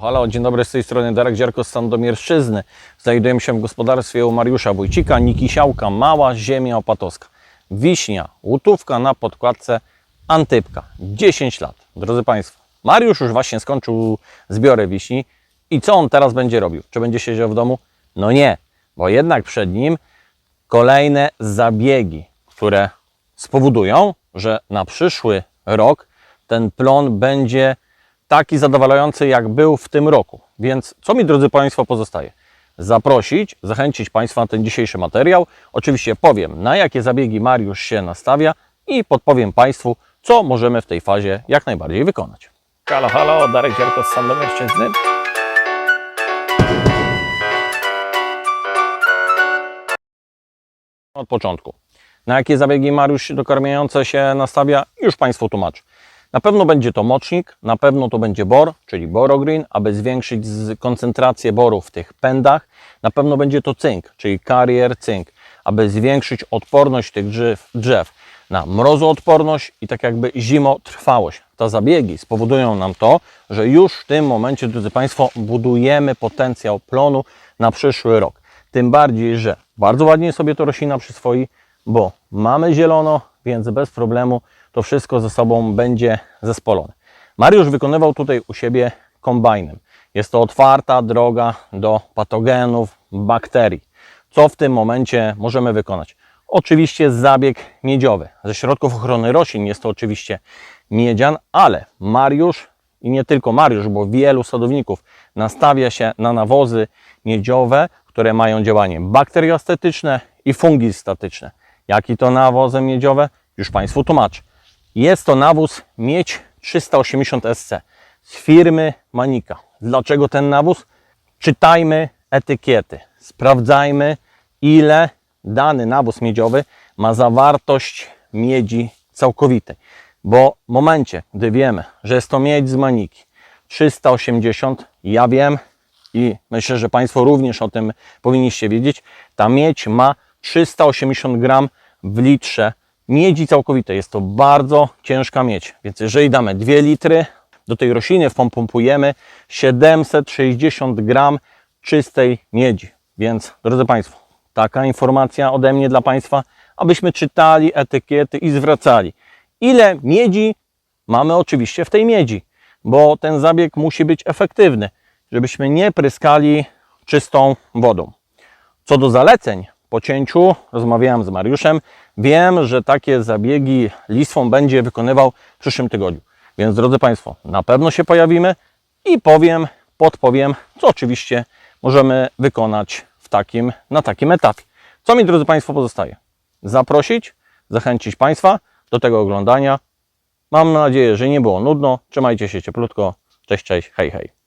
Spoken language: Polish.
Halo, dzień dobry, z tej strony Darek Ziarko z Sandomierszczyzny. Znajdujemy się w gospodarstwie u Mariusza Wójcika, Nikisiałka, Mała Ziemia Opatowska. Wiśnia, łutówka na podkładce, antypka, 10 lat. Drodzy Państwo, Mariusz już właśnie skończył zbiory wiśni i co on teraz będzie robił? Czy będzie siedział w domu? No nie, bo jednak przed nim kolejne zabiegi, które spowodują, że na przyszły rok ten plon będzie taki zadowalający, jak był w tym roku. Więc co mi, drodzy Państwo, pozostaje? Zaprosić, zachęcić Państwa na ten dzisiejszy materiał. Oczywiście powiem, na jakie zabiegi Mariusz się nastawia i podpowiem Państwu, co możemy w tej fazie jak najbardziej wykonać. Halo, halo, Darek Ziarko z Sandomierszczyzny. Od początku. Na jakie zabiegi Mariusz dokarmiające się nastawia, już Państwu tłumaczę. Na pewno będzie to mocznik, na pewno to będzie bor, czyli borogreen, aby zwiększyć koncentrację boru w tych pędach. Na pewno będzie to cynk, czyli karier cynk, aby zwiększyć odporność tych drzew, drzew na mrozoodporność i tak jakby zimotrwałość. Te zabiegi spowodują nam to, że już w tym momencie, drodzy Państwo, budujemy potencjał plonu na przyszły rok. Tym bardziej, że bardzo ładnie sobie to roślina przyswoi, bo mamy zielono, więc bez problemu to wszystko ze sobą będzie zespolone. Mariusz wykonywał tutaj u siebie kombajnem. Jest to otwarta droga do patogenów, bakterii. Co w tym momencie możemy wykonać? Oczywiście zabieg miedziowy. Ze środków ochrony roślin jest to oczywiście miedzian, ale Mariusz i nie tylko Mariusz, bo wielu sadowników nastawia się na nawozy miedziowe, które mają działanie bakteriostetyczne i fungistatyczne. Jaki to nawozy miedziowe? Już Państwu tłumaczę. Jest to nawóz Miedź 380 SC z firmy Manika. Dlaczego ten nawóz? Czytajmy etykiety, sprawdzajmy ile dany nawóz miedziowy ma zawartość miedzi całkowitej. Bo w momencie, gdy wiemy, że jest to miedź z Maniki 380, ja wiem i myślę, że Państwo również o tym powinniście wiedzieć, ta miedź ma 380 gram w litrze miedzi całkowitej. Jest to bardzo ciężka miedź, więc jeżeli damy 2 litry, do tej rośliny wpompujemy 760 gram czystej miedzi. Więc, drodzy Państwo, taka informacja ode mnie dla Państwa, abyśmy czytali etykiety i zwracali, ile miedzi mamy oczywiście w tej miedzi, bo ten zabieg musi być efektywny, żebyśmy nie pryskali czystą wodą. Co do zaleceń po cięciu, rozmawiałem z Mariuszem. Wiem, że takie zabiegi listwą będzie wykonywał w przyszłym tygodniu. Więc drodzy Państwo, na pewno się pojawimy i powiem, podpowiem, co oczywiście możemy wykonać w takim, na takim etapie. Co mi, drodzy Państwo, pozostaje? Zaprosić, zachęcić Państwa do tego oglądania. Mam nadzieję, że nie było nudno. Trzymajcie się cieplutko. Cześć, cześć, hej, hej.